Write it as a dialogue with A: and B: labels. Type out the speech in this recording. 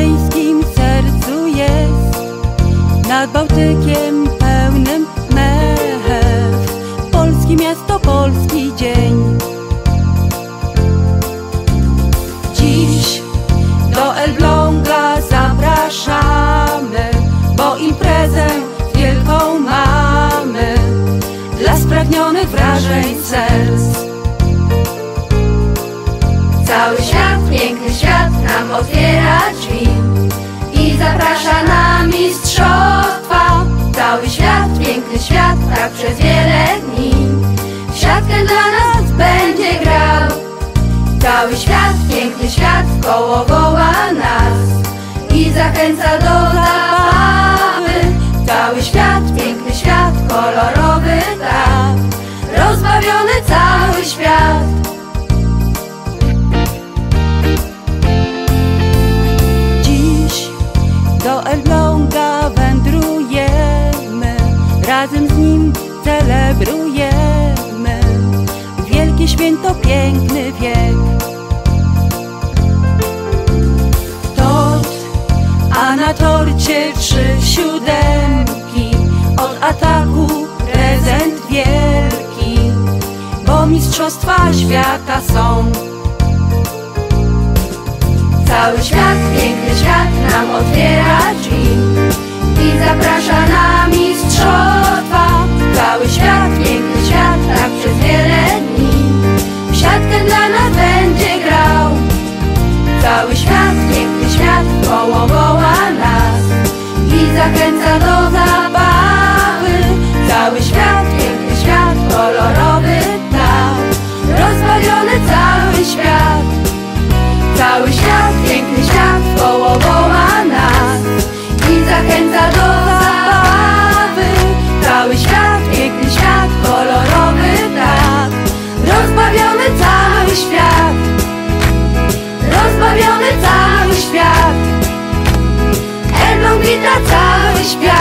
A: żeńskim sercu jest. Nad Bałtykiem pełnym mew. Polski miasto, polski dzień. Dziś do Elbląga zapraszamy Bo imprezę wielką mamy. Dla spragnionych wrażeń serc.
B: Cały świat, piękny świat nam otwiera drzwi zaprasza na mistrzostwa. Cały świat, piękny świat, tak przez wiele dni. W siatkę dla nas będzie grał. Cały świat, piękny świat, koło woła nas i zachęca do zabawy. Cały świat, piękny świat, kolorowy tak, rozbawiony cały świat.
A: Elbląga wędrujemy, razem z nim celebrujemy wielkie święto, piękny wiek. Tort, a na torcie trzy siódemki, od ataku prezent wielki, bo mistrzostwa świata są.
B: Cały świat, piękny świat nam otwiera Cały świat, piękny świat, woła nas i zachęca do zabawy. Rozbawiony cały